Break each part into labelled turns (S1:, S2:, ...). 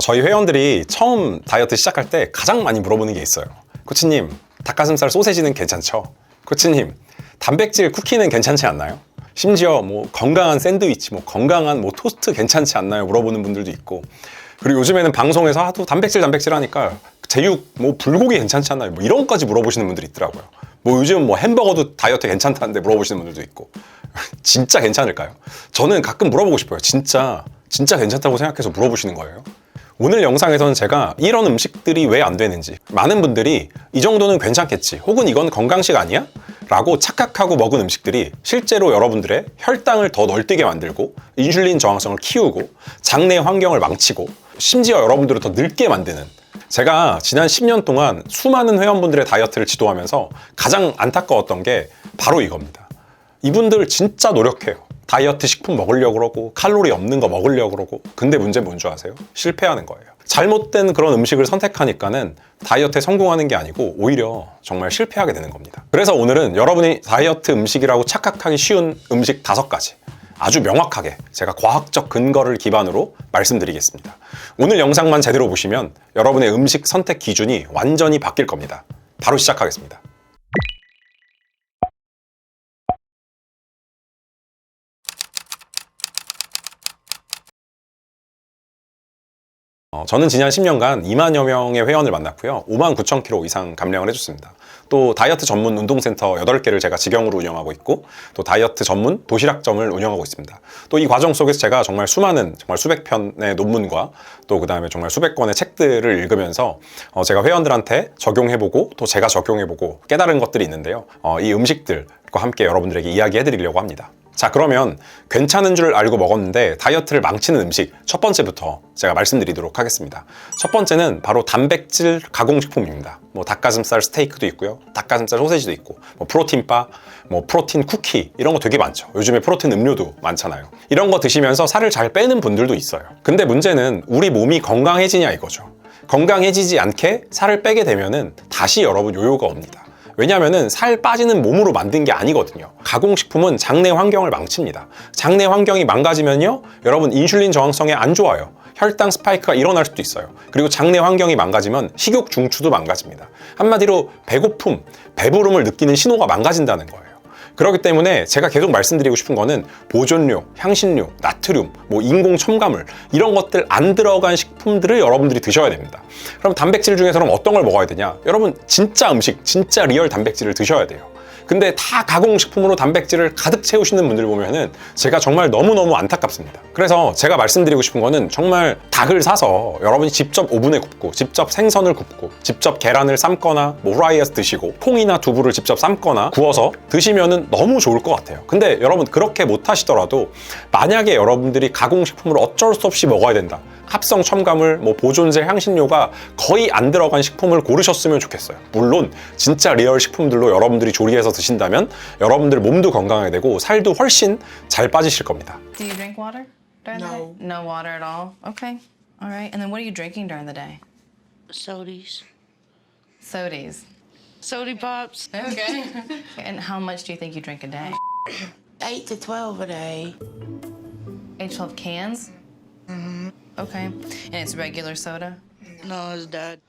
S1: 저희 회원들이 처음 다이어트 시작할 때 가장 많이 물어보는 게 있어요. 코치님, 닭가슴살 소세지는 괜찮죠? 코치님, 단백질 쿠키는 괜찮지 않나요? 심지어 뭐 건강한 샌드위치, 뭐 건강한 뭐 토스트 괜찮지 않나요? 물어보는 분들도 있고. 그리고 요즘에는 방송에서 하도 단백질 단백질 하니까 제육 뭐 불고기 괜찮지 않나요? 뭐 이런 것까지 물어보시는 분들이 있더라고요. 뭐 요즘 뭐 햄버거도 다이어트 괜찮다는데 물어보시는 분들도 있고. 진짜 괜찮을까요? 저는 가끔 물어보고 싶어요. 진짜 진짜 괜찮다고 생각해서 물어보시는 거예요. 오늘 영상에서는 제가 이런 음식들이 왜 안 되는지 많은 분들이 이 정도는 괜찮겠지 혹은 이건 건강식 아니야? 라고 착각하고 먹은 음식들이 실제로 여러분들의 혈당을 더 널뛰게 만들고 인슐린 저항성을 키우고 장내 환경을 망치고 심지어 여러분들을 더 늙게 만드는 제가 지난 10년 동안 수많은 회원분들의 다이어트를 지도하면서 가장 안타까웠던 게 바로 이겁니다. 이분들 진짜 노력해요. 다이어트 식품 먹으려고 그러고 칼로리 없는 거 먹으려고 그러고 근데 문제는 뭔 줄 아세요? 실패하는 거예요. 잘못된 그런 음식을 선택하니까는 다이어트에 성공하는 게 아니고 오히려 정말 실패하게 되는 겁니다. 그래서 오늘은 여러분이 다이어트 음식이라고 착각하기 쉬운 음식 다섯 가지 아주 명확하게 제가 과학적 근거를 기반으로 말씀드리겠습니다. 오늘 영상만 제대로 보시면 여러분의 음식 선택 기준이 완전히 바뀔 겁니다. 바로 시작하겠습니다. 어, 저는 지난 10년간 2만여 명의 회원을 만났고요. 5만 9천 킬로 이상 감량을 해줬습니다. 또 다이어트 전문 운동센터 8개를 제가 직영으로 운영하고 있고 또 다이어트 전문 도시락점을 운영하고 있습니다. 또 이 과정 속에서 제가 정말 수많은 정말 수백 편의 논문과 또 그다음에 정말 수백 권의 책들을 읽으면서 어, 제가 회원들한테 적용해보고 또 제가 적용해보고 깨달은 것들이 있는데요. 어, 이 음식들과 함께 여러분들에게 이야기해드리려고 합니다. 자 그러면 괜찮은 줄 알고 먹었는데 다이어트를 망치는 음식 첫 번째부터 제가 말씀드리도록 하겠습니다. 첫 번째는 바로 단백질 가공식품입니다. 뭐 닭가슴살 스테이크도 있고요. 닭가슴살 소세지도 있고 뭐 프로틴바 뭐 프로틴 쿠키 이런 거 되게 많죠. 요즘에 프로틴 음료도 많잖아요. 이런 거 드시면서 살을 잘 빼는 분들도 있어요. 근데 문제는 우리 몸이 건강해지냐 이거죠. 건강해지지 않게 살을 빼게 되면은 다시 여러분 요요가 옵니다 왜냐하면 살 빠지는 몸으로 만든 게 아니거든요. 가공식품은 장내 환경을 망칩니다. 장내 환경이 망가지면요, 여러분 인슐린 저항성에 안 좋아요. 혈당 스파이크가 일어날 수도 있어요. 그리고 장내 환경이 망가지면 식욕 중추도 망가집니다. 한마디로 배고픔, 배부름을 느끼는 신호가 망가진다는 거예요. 그렇기 때문에 제가 계속 말씀드리고 싶은 거는 보존료, 향신료, 나트륨, 뭐 인공 첨가물 이런 것들 안 들어간 식품들을 여러분들이 드셔야 됩니다. 그럼 단백질 중에서 그럼 어떤 걸 먹어야 되냐? 여러분 진짜 음식, 진짜 리얼 단백질을 드셔야 돼요. 근데 다 가공식품으로 단백질을 가득 채우시는 분들 보면은 제가 정말 너무너무 안타깝습니다. 그래서 제가 말씀드리고 싶은 거는 정말 닭을 사서 여러분이 직접 오븐에 굽고 직접 생선을 굽고 직접 계란을 삶거나 뭐 후라이에서 드시고 콩이나 두부를 직접 삶거나 구워서 드시면은 너무 좋을 것 같아요. 근데 여러분 그렇게 못 하시더라도 만약에 여러분들이 가공식품을 어쩔 수 없이 먹어야 된다. 합성 첨가물, 뭐 보존제, 향신료가 거의 안 들어간 식품을 고르셨으면 좋겠어요. 물론 진짜 리얼 식품들로 여러분들이 조리해서 드신다면 여러분들 몸도 건강하게 되고 살도 훨씬 잘 빠지실 겁니다.
S2: Do you drink water during the
S3: No.
S2: day? No water at all. Okay. All right. And then what are you drinking during the day?
S3: Sodies.
S2: Sodies.
S3: Sody pops.
S2: Okay. and how much do you think you drink a day?
S3: 8 to 12 a day.
S2: Eight, 12 cans? Mm-hmm. Okay. And it's regular soda?
S3: No, it's dad.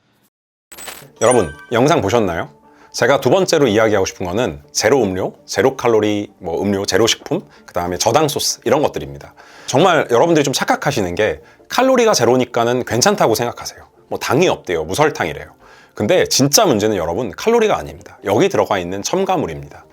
S1: 여러분 영상 보셨나요? 제가 두 번째로 이야기하고 싶은 거는 제로 음료, 제로 칼로리 뭐 음료, 제로 식품, 그 다음에 저당 소스 이런 것들입니다. 정말 여러분들이 좀 착각하시는 게 칼로리가 제로니까는 괜찮다고 생각하세요. 뭐 당이 없대요, 무설탕이래요. 근데 진짜 문제는 여러분 칼로리가 아닙니다. 여기 들어가 있는 첨가물입니다.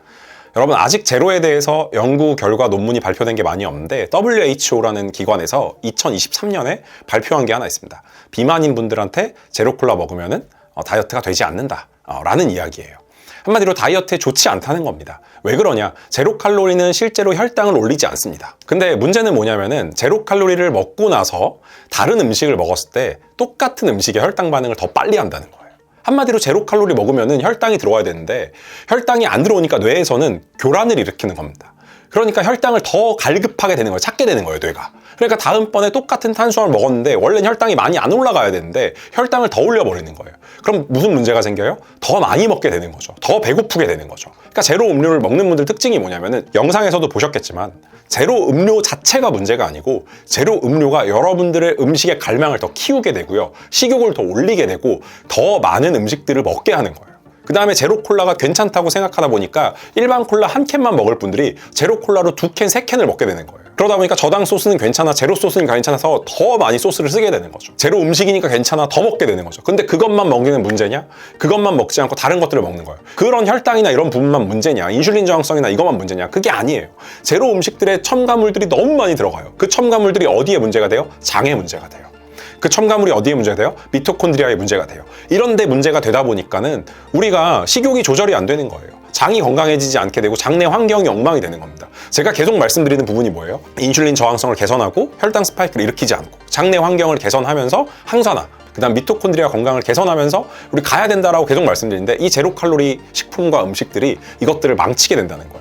S1: 여러분 아직 제로에 대해서 연구 결과 논문이 발표된 게 많이 없는데 WHO라는 기관에서 2023년에 발표한 게 하나 있습니다. 비만인 분들한테 제로 콜라 먹으면은 어, 다이어트가 되지 않는다 라는 이야기예요. 한마디로 다이어트에 좋지 않다는 겁니다. 왜 그러냐? 제로 칼로리는 실제로 혈당을 올리지 않습니다. 근데 문제는 뭐냐면은 제로 칼로리를 먹고 나서 다른 음식을 먹었을 때 똑같은 음식의 혈당 반응을 더 빨리 한다는 거예요. 한마디로 제로 칼로리 먹으면은 혈당이 들어와야 되는데 혈당이 안 들어오니까 뇌에서는 교란을 일으키는 겁니다. 그러니까 혈당을 더 갈급하게 되는 거예요. 찾게 되는 거예요, 뇌가. 그러니까 다음번에 똑같은 탄수화물 먹었는데 원래는 혈당이 많이 안 올라가야 되는데 혈당을 더 올려버리는 거예요. 그럼 무슨 문제가 생겨요? 더 많이 먹게 되는 거죠. 더 배고프게 되는 거죠. 그러니까 제로 음료를 먹는 분들 특징이 뭐냐면은 영상에서도 보셨겠지만 제로 음료 자체가 문제가 아니고 제로 음료가 여러분들의 음식의 갈망을 더 키우게 되고요. 식욕을 더 올리게 되고 더 많은 음식들을 먹게 하는 거예요. 그 다음에 제로 콜라가 괜찮다고 생각하다 보니까 일반 콜라 한 캔만 먹을 분들이 제로 콜라로 두 캔, 세 캔을 먹게 되는 거예요. 그러다 보니까 저당 소스는 괜찮아, 제로 소스는 괜찮아서 더 많이 소스를 쓰게 되는 거죠. 제로 음식이니까 괜찮아, 더 먹게 되는 거죠. 근데 그것만 먹이는 문제냐? 그것만 먹지 않고 다른 것들을 먹는 거예요. 그런 혈당이나 이런 부분만 문제냐? 인슐린 저항성이나 이것만 문제냐? 그게 아니에요. 제로 음식들에 첨가물들이 너무 많이 들어가요. 그 첨가물들이 어디에 문제가 돼요? 장에 문제가 돼요. 그 첨가물이 어디에 문제가 돼요? 미토콘드리아에 문제가 돼요. 이런데 문제가 되다 보니까는 우리가 식욕이 조절이 안 되는 거예요. 장이 건강해지지 않게 되고 장내 환경이 엉망이 되는 겁니다. 제가 계속 말씀드리는 부분이 뭐예요? 인슐린 저항성을 개선하고 혈당 스파이크를 일으키지 않고 장내 환경을 개선하면서 항산화 그다음 미토콘드리아 건강을 개선하면서 우리 가야 된다라고 계속 말씀드리는데 이 제로 칼로리 식품과 음식들이 이것들을 망치게 된다는 거예요.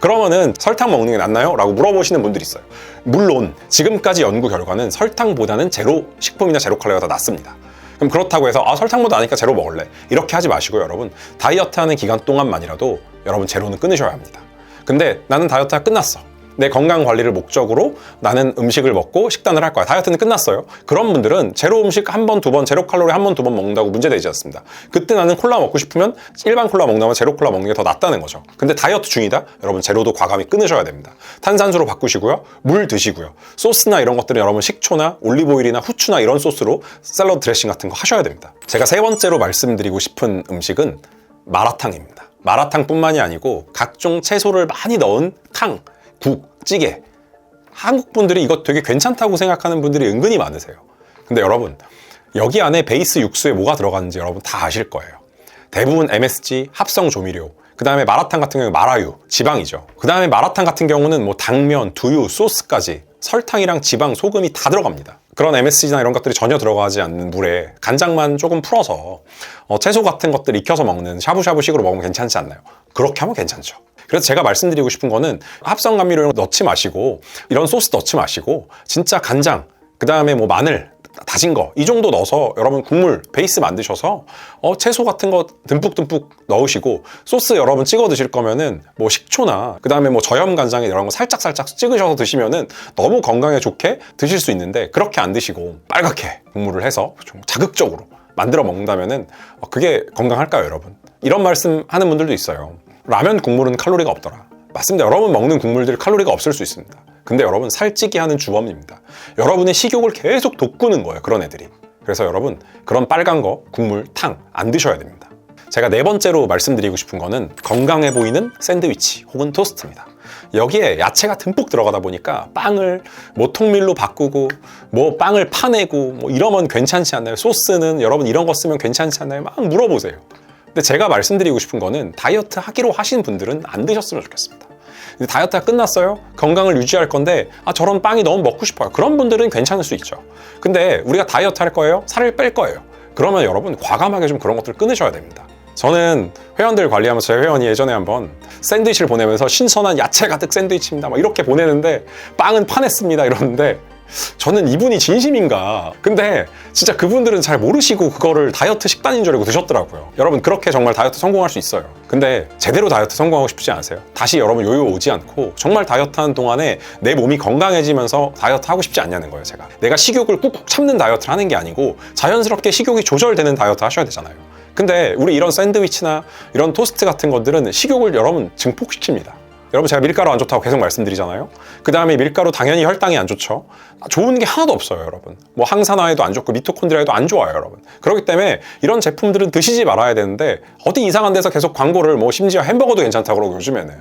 S1: 그러면은 설탕 먹는 게 낫나요? 라고 물어보시는 분들이 있어요. 물론 지금까지 연구 결과는 설탕보다는 제로 식품이나 제로 칼로리가 더 낫습니다. 그럼 그렇다고 해서 아 설탕보다 나니까 제로 먹을래 이렇게 하지 마시고요 여러분 다이어트 하는 기간 동안만이라도 여러분 제로는 끊으셔야 합니다 근데 나는 다이어트가 끝났어 내 건강 관리를 목적으로 나는 음식을 먹고 식단을 할 거야. 다이어트는 끝났어요. 그런 분들은 제로 음식 한 번, 두 번, 제로 칼로리 한 번, 두 번 먹는다고 문제되지 않습니다. 그때 나는 콜라 먹고 싶으면 일반 콜라 먹나면 제로 콜라 먹는 게 더 낫다는 거죠. 근데 다이어트 중이다? 여러분 제로도 과감히 끊으셔야 됩니다. 탄산수로 바꾸시고요. 물 드시고요. 소스나 이런 것들은 여러분 식초나 올리브오일이나 후추나 이런 소스로 샐러드 드레싱 같은 거 하셔야 됩니다. 제가 세 번째로 말씀드리고 싶은 음식은 마라탕입니다. 마라탕뿐만이 아니고 각종 채소를 많이 넣은 탕, 국, 찌개. 한국 분들이 이거 되게 괜찮다고 생각하는 분들이 은근히 많으세요. 근데 여러분, 여기 안에 베이스 육수에 뭐가 들어가는지 여러분 다 아실 거예요. 대부분 MSG, 합성 조미료, 그 다음에 마라탕 같은 경우는 마라유, 지방이죠. 그 다음에 마라탕 같은 경우는 뭐 당면, 두유, 소스까지 설탕이랑 지방, 소금이 다 들어갑니다. 그런 MSG나 이런 것들이 전혀 들어가지 않는 물에 간장만 조금 풀어서 어, 채소 같은 것들 익혀서 먹는 샤브샤브식으로 먹으면 괜찮지 않나요? 그렇게 하면 괜찮죠. 그래서 제가 말씀드리고 싶은 거는 합성 감미료 이런 거 넣지 마시고 이런 소스 넣지 마시고 진짜 간장 그 다음에 뭐 마늘 다진 거 이 정도 넣어서 여러분 국물 베이스 만드셔서 어, 채소 같은 거 듬뿍듬뿍 넣으시고 소스 여러분 찍어 드실 거면은 뭐 식초나 그 다음에 뭐 저염 간장에 이런 거 살짝 살짝 찍으셔서 드시면은 너무 건강에 좋게 드실 수 있는데 그렇게 안 드시고 빨갛게 국물을 해서 좀 자극적으로 만들어 먹는다면은 어, 그게 건강할까요 여러분? 이런 말씀 하는 분들도 있어요. 라면 국물은 칼로리가 없더라. 맞습니다. 여러분 먹는 국물들 칼로리가 없을 수 있습니다. 근데 여러분 살찌게 하는 주범입니다. 여러분의 식욕을 계속 돋구는 거예요. 그런 애들이. 그래서 여러분 그런 빨간 거 국물 탕 안 드셔야 됩니다. 제가 네 번째로 말씀드리고 싶은 거는 건강해 보이는 샌드위치 혹은 토스트입니다. 여기에 야채가 듬뿍 들어가다 보니까 빵을 뭐 통밀로 바꾸고 뭐 빵을 파내고 뭐 이러면 괜찮지 않나요? 소스는 여러분 이런 거 쓰면 괜찮지 않나요? 막 물어보세요. 근데 제가 말씀드리고 싶은 거는 다이어트 하기로 하신 분들은 안 드셨으면 좋겠습니다. 다이어트가 끝났어요? 건강을 유지할 건데 아 저런 빵이 너무 먹고 싶어요. 그런 분들은 괜찮을 수 있죠. 근데 우리가 다이어트 할 거예요? 살을 뺄 거예요. 그러면 여러분 과감하게 좀 그런 것들을 끊으셔야 됩니다. 저는 회원들 관리하면서 제 회원이 예전에 한번 샌드위치를 보내면서 신선한 야채 가득 샌드위치입니다. 막 이렇게 보내는데 빵은 파냈습니다. 이러는데 저는 이분이 진심인가. 근데 진짜 그분들은 잘 모르시고 그거를 다이어트 식단인 줄 알고 드셨더라고요. 여러분 그렇게 정말 다이어트 성공할 수 있어요. 근데 제대로 다이어트 성공하고 싶지 않으세요? 다시 여러분 요요 오지 않고 정말 다이어트 하는 동안에 내 몸이 건강해지면서 다이어트 하고 싶지 않냐는 거예요, 제가. 내가 식욕을 꾹꾹 참는 다이어트를 하는 게 아니고 자연스럽게 식욕이 조절되는 다이어트 하셔야 되잖아요. 근데 우리 이런 샌드위치나 이런 토스트 같은 것들은 식욕을 여러분 증폭시킵니다. 여러분 제가 밀가루 안 좋다고 계속 말씀드리잖아요. 그 다음에 밀가루 당연히 혈당이 안 좋죠. 좋은 게 하나도 없어요, 여러분. 뭐 항산화에도 안 좋고 미토콘드리아에도 안 좋아요, 여러분. 그렇기 때문에 이런 제품들은 드시지 말아야 되는데 어디 이상한 데서 계속 광고를 뭐 심지어 햄버거도 괜찮다고 그러고 요즘에는.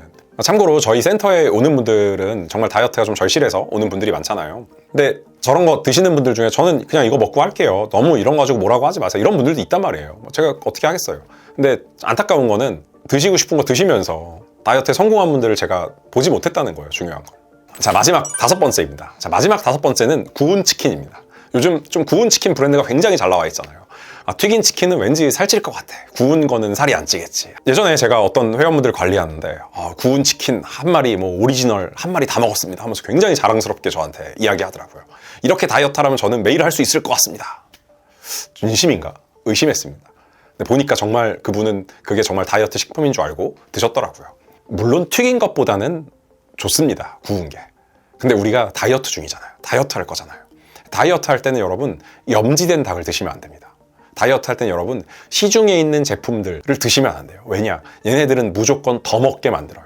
S1: 참고로 저희 센터에 오는 분들은 정말 다이어트가 좀 절실해서 오는 분들이 많잖아요. 근데 저런 거 드시는 분들 중에 저는 그냥 이거 먹고 할게요. 너무 이런 거 가지고 뭐라고 하지 마세요. 이런 분들도 있단 말이에요. 뭐 제가 어떻게 하겠어요. 근데 안타까운 거는 드시고 싶은 거 드시면서 다이어트에 성공한 분들을 제가 보지 못했다는 거예요. 중요한 건. 자, 마지막 다섯 번째입니다. 자, 마지막 다섯 번째는 구운 치킨입니다. 요즘 좀 구운 치킨 브랜드가 굉장히 잘 나와 있잖아요. 아, 튀긴 치킨은 왠지 살찔 것 같아. 구운 거는 살이 안 찌겠지. 예전에 제가 어떤 회원분들 관리하는데, 아, 구운 치킨 한 마리, 뭐, 오리지널 한 마리 다 먹었습니다. 하면서 굉장히 자랑스럽게 저한테 이야기 하더라고요. 이렇게 다이어트 하라면 저는 매일 할 수 있을 것 같습니다. 진심인가? 의심했습니다. 근데 보니까 정말 그분은 그게 정말 다이어트 식품인 줄 알고 드셨더라고요. 물론 튀긴 것보다는 좋습니다. 구운 게. 근데 우리가 다이어트 중이잖아요. 다이어트 할 거잖아요. 다이어트 할 때는 여러분 염지된 닭을 드시면 안 됩니다. 다이어트 할 때는 여러분 시중에 있는 제품들을 드시면 안 돼요. 왜냐? 얘네들은 무조건 더 먹게 만들어요.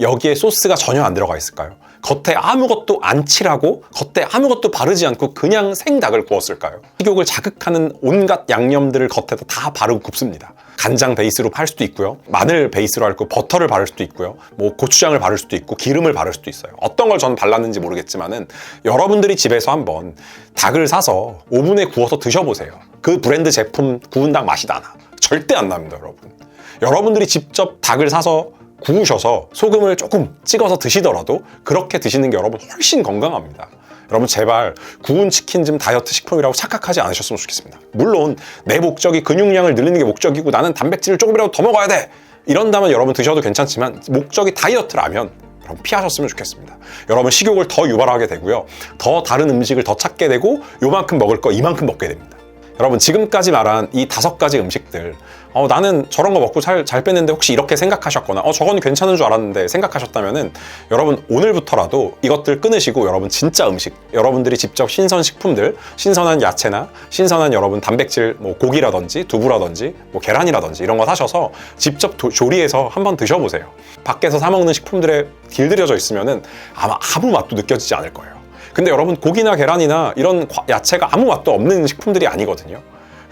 S1: 여기에 소스가 전혀 안 들어가 있을까요? 겉에 아무것도 안 칠하고 겉에 아무것도 바르지 않고 그냥 생닭을 구웠을까요? 식욕을 자극하는 온갖 양념들을 겉에다 다 바르고 굽습니다. 간장 베이스로 할 수도 있고요. 마늘 베이스로 할 거 버터를 바를 수도 있고요. 뭐 고추장을 바를 수도 있고 기름을 바를 수도 있어요. 어떤 걸전 발랐는지 모르겠지만은 여러분들이 집에서 한번 닭을 사서 오븐에 구워서 드셔보세요. 그 브랜드 제품 구운 닭 맛이 나나? 절대 안 납니다, 여러분. 여러분들이 직접 닭을 사서 구우셔서 소금을 조금 찍어서 드시더라도 그렇게 드시는 게 여러분 훨씬 건강합니다. 여러분 제발 구운 치킨 좀 다이어트 식품이라고 착각하지 않으셨으면 좋겠습니다. 물론 내 목적이 근육량을 늘리는 게 목적이고 나는 단백질을 조금이라도 더 먹어야 돼. 이런다면 여러분 드셔도 괜찮지만 목적이 다이어트라면 여러분 피하셨으면 좋겠습니다. 여러분 식욕을 더 유발하게 되고요. 더 다른 음식을 더 찾게 되고 요만큼 먹을 거 이만큼 먹게 됩니다. 여러분 지금까지 말한 이 다섯 가지 음식들 어, 나는 저런 거 먹고 살, 잘 뺐는데 혹시 이렇게 생각하셨거나 어, 저건 괜찮은 줄 알았는데 생각하셨다면은 여러분 오늘부터라도 이것들 끊으시고 여러분 진짜 음식 여러분들이 직접 신선 식품들 신선한 야채나 신선한 여러분 단백질 뭐 고기라든지 두부라든지 뭐 계란이라든지 이런 거 사셔서 직접 도- 조리해서 한번 드셔보세요 밖에서 사 먹는 식품들에 길들여져 있으면은 아마 아무 맛도 느껴지지 않을 거예요 근데 여러분 고기나 계란이나 이런 과- 야채가 아무 맛도 없는 식품들이 아니거든요.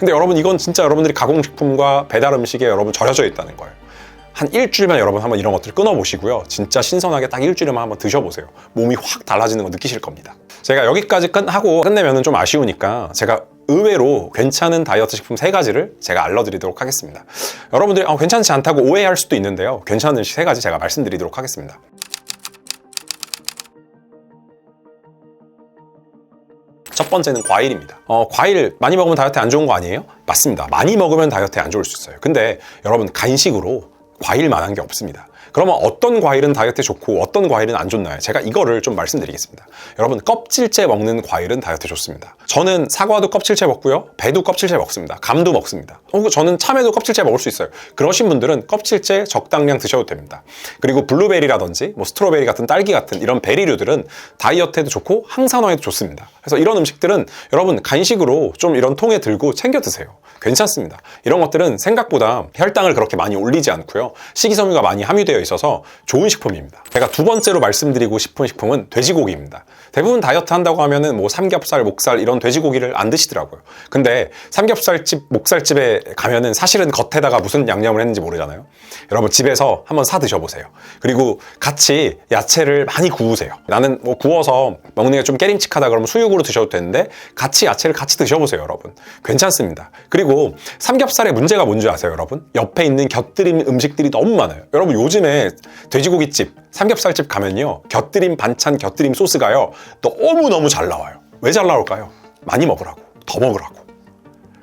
S1: 근데 여러분 이건 진짜 여러분들이 가공식품과 배달 음식에 여러분 절여져 있다는 거예요. 한 일주일만 여러분 한번 이런 것들 끊어보시고요. 진짜 신선하게 딱 일주일만 한번 드셔보세요. 몸이 확 달라지는 거 느끼실 겁니다. 제가 여기까지 끝 하고 끝내면 좀 아쉬우니까 제가 의외로 괜찮은 다이어트 식품 세 가지를 제가 알려드리도록 하겠습니다. 여러분들이 아, 괜찮지 않다고 오해할 수도 있는데요. 괜찮은 세 가지 제가 말씀드리도록 하겠습니다. 첫 번째는 과일입니다. 어, 과일 많이 먹으면 다이어트에 안 좋은 거 아니에요? 맞습니다. 많이 먹으면 다이어트에 안 좋을 수 있어요. 근데 여러분 간식으로 과일만한 게 없습니다. 그러면 어떤 과일은 다이어트에 좋고 어떤 과일은 안 좋나요? 제가 이거를 좀 말씀드리겠습니다. 여러분 껍질째 먹는 과일은 다이어트에 좋습니다. 저는 사과도 껍질째 먹고요. 배도 껍질째 먹습니다. 감도 먹습니다. 혹은 저는 참외도 껍질째 먹을 수 있어요. 그러신 분들은 껍질째 적당량 드셔도 됩니다. 그리고 블루베리라든지 뭐 스트로베리 같은 딸기 같은 이런 베리류들은 다이어트에도 좋고 항산화에도 좋습니다. 그래서 이런 음식들은 여러분 간식으로 좀 이런 통에 들고 챙겨 드세요. 괜찮습니다. 이런 것들은 생각보다 혈당을 그렇게 많이 올리지 않고요. 식이섬유가 많이 함유되어 있어서 좋은 식품입니다. 제가 두 번째로 말씀드리고 싶은 식품은 돼지고기입니다. 대부분 다이어트 한다고 하면은 뭐 삼겹살, 목살 이런 돼지고기를 안 드시더라고요. 근데 삼겹살집, 목살집에 가면은 사실은 겉에다가 무슨 양념을 했는지 모르잖아요. 여러분 집에서 한번 사 드셔보세요. 그리고 같이 야채를 많이 구우세요. 나는 뭐 구워서 먹는 게 좀 깨림칙하다 그러면 수육으로 드셔도 되는데 같이 야채를 같이 드셔보세요, 여러분. 괜찮습니다. 그리고 삼겹살의 문제가 뭔지 아세요, 여러분? 옆에 있는 곁들임 음식들이 너무 많아요. 여러분 요즘에 돼지고기집, 삼겹살집 가면요. 곁들임 반찬, 곁들임 소스가요. 너무너무 잘 나와요. 왜 잘 나올까요? 많이 먹으라고. 더 먹으라고.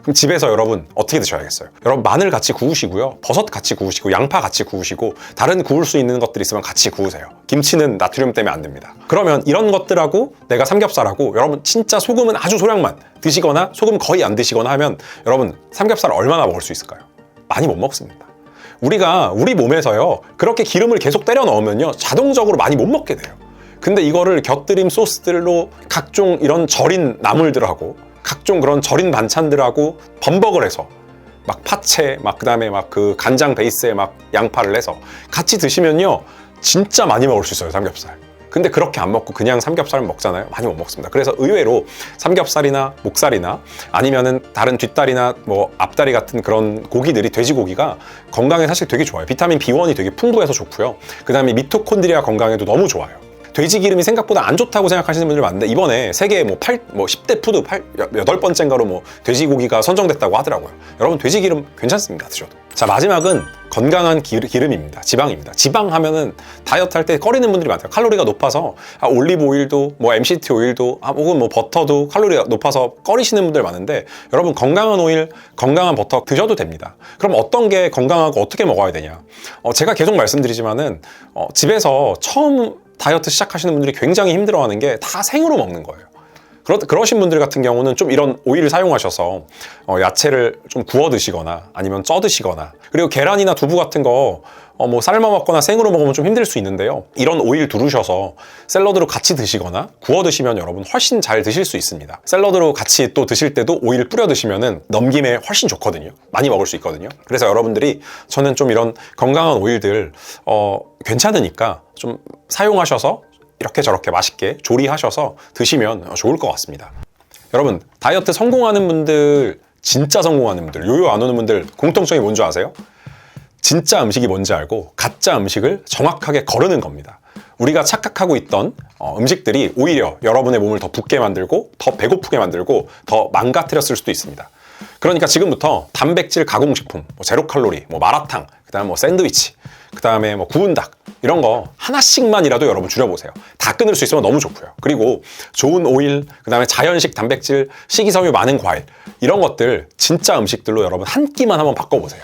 S1: 그럼 집에서 여러분 어떻게 드셔야겠어요? 여러분 마늘 같이 구우시고요. 버섯 같이 구우시고 양파 같이 구우시고 다른 구울 수 있는 것들 있으면 같이 구우세요. 김치는 나트륨 때문에 안 됩니다. 그러면 이런 것들하고 내가 삼겹살하고 여러분 진짜 소금은 아주 소량만 드시거나 소금 거의 안 드시거나 하면 여러분 삼겹살 얼마나 먹을 수 있을까요? 많이 못 먹습니다. 우리가 우리 몸에서요 그렇게 기름을 계속 때려 넣으면요 자동적으로 많이 못 먹게 돼요. 근데 이거를 곁들임 소스들로 각종 이런 절인 나물들하고 각종 그런 절인 반찬들하고 범벅을 해서 막 파채 막 그다음에 막 그 간장 베이스에 막 양파를 내서 같이 드시면요 진짜 많이 먹을 수 있어요 삼겹살. 근데 그렇게 안 먹고 그냥 삼겹살 먹잖아요. 많이 못 먹습니다. 그래서 의외로 삼겹살이나 목살이나 아니면은 다른 뒷다리나 뭐 앞다리 같은 그런 고기들이 돼지고기가 건강에 사실 되게 좋아요. 비타민 B1이 되게 풍부해서 좋고요. 그다음에 미토콘드리아 건강에도 너무 좋아요. 돼지 기름이 생각보다 안 좋다고 생각하시는 분들 많은데 이번에 세계 뭐 8, 뭐 10대 푸드 8, 여덟 번째인가로 뭐 돼지고기가 선정됐다고 하더라고요. 여러분 돼지 기름 괜찮습니다. 드셔도. 자 마지막은 건강한 기, 기름입니다. 지방입니다. 지방 하면은 다이어트 할 때 꺼리는 분들이 많아요. 칼로리가 높아서 아, 올리브 오일도 뭐 MCT 오일도 아, 혹은 뭐 버터도 칼로리가 높아서 꺼리시는 분들 많은데 여러분 건강한 오일, 건강한 버터 드셔도 됩니다. 그럼 어떤 게 건강하고 어떻게 먹어야 되냐? 어, 제가 계속 말씀드리지만은 어, 집에서 처음 다이어트 시작하시는 분들이 굉장히 힘들어하는 게 다 생으로 먹는 거예요. 그러, 그러신 분들 같은 경우는 좀 이런 오일을 사용하셔서 어, 야채를 좀 구워 드시거나 아니면 쪄 드시거나 그리고 계란이나 두부 같은 거 어, 뭐 삶아 먹거나 생으로 먹으면 좀 힘들 수 있는데요. 이런 오일 두르셔서 샐러드로 같이 드시거나 구워 드시면 여러분 훨씬 잘 드실 수 있습니다. 샐러드로 같이 또 드실 때도 오일 뿌려 드시면은 넘김에 훨씬 좋거든요. 많이 먹을 수 있거든요. 그래서 여러분들이 저는 좀 이런 건강한 오일들 어, 괜찮으니까 좀 사용하셔서 이렇게 저렇게 맛있게 조리하셔서 드시면 좋을 것 같습니다. 여러분, 다이어트 성공하는 분들, 진짜 성공하는 분들, 요요 안 오는 분들 공통점이 뭔지 아세요? 진짜 음식이 뭔지 알고 가짜 음식을 정확하게 거르는 겁니다. 우리가 착각하고 있던 어, 음식들이 오히려 여러분의 몸을 더 붓게 만들고 더 배고프게 만들고 더 망가뜨렸을 수도 있습니다. 그러니까 지금부터 단백질 가공식품, 뭐 제로 칼로리, 뭐 마라탕, 그다음 뭐 샌드위치, 그다음에 뭐 구운 닭 이런 거 하나씩만이라도 여러분 줄여보세요. 다 끊을 수 있으면 너무 좋고요. 그리고 좋은 오일, 그다음에 자연식 단백질, 식이섬유 많은 과일 이런 것들 진짜 음식들로 여러분 한 끼만 한번 바꿔보세요.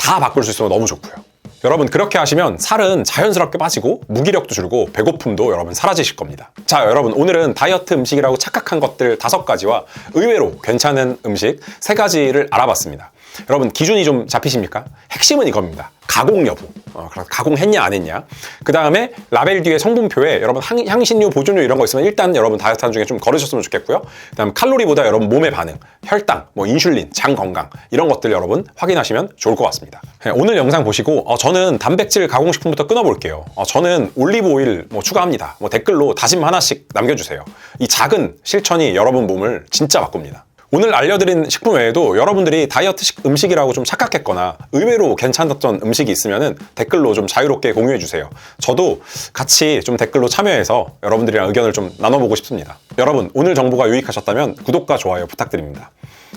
S1: 다 바꿀 수 있으면 너무 좋고요. 여러분 그렇게 하시면 살은 자연스럽게 빠지고 무기력도 줄고 배고픔도 여러분 사라지실 겁니다. 자 여러분 오늘은 다이어트 음식이라고 착각한 것들 다섯 가지와 의외로 괜찮은 음식 세 가지를 알아봤습니다. 여러분 기준이 좀 잡히십니까? 핵심은 이겁니다. 가공 여부. 어, 가공했냐 안 했냐. 그 다음에 라벨 뒤에 성분표에 여러분 향, 향신료, 보존료 이런 거 있으면 일단 여러분 다이어트 하는 중에 좀 걸으셨으면 좋겠고요. 그 다음 칼로리보다 여러분 몸의 반응, 혈당, 뭐 인슐린, 장 건강 이런 것들 여러분 확인하시면 좋을 것 같습니다. 네, 오늘 영상 보시고 어, 저는 단백질 가공식품부터 끊어볼게요. 어, 저는 올리브 오일 뭐 추가합니다. 뭐 댓글로 다짐 하나씩 남겨주세요. 이 작은 실천이 여러분 몸을 진짜 바꿉니다. 오늘 알려드린 식품 외에도 여러분들이 다이어트 식- 음식이라고 좀 착각했거나 의외로 괜찮았던 음식이 있으면 댓글로 좀 자유롭게 공유해 주세요. 저도 같이 좀 댓글로 참여해서 여러분들이랑 의견을 좀 나눠보고 싶습니다. 여러분, 오늘 정보가 유익하셨다면 구독과 좋아요 부탁드립니다.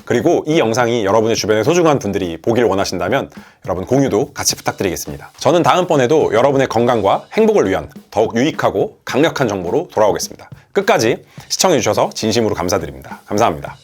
S1: 그리고 이 영상이 여러분의 주변에 소중한 분들이 보길 원하신다면 여러분 공유도 같이 부탁드리겠습니다. 저는 다음번에도 여러분의 건강과 행복을 위한 더욱 유익하고 강력한 정보로 돌아오겠습니다. 끝까지 시청해주셔서 진심으로 감사드립니다. 감사합니다.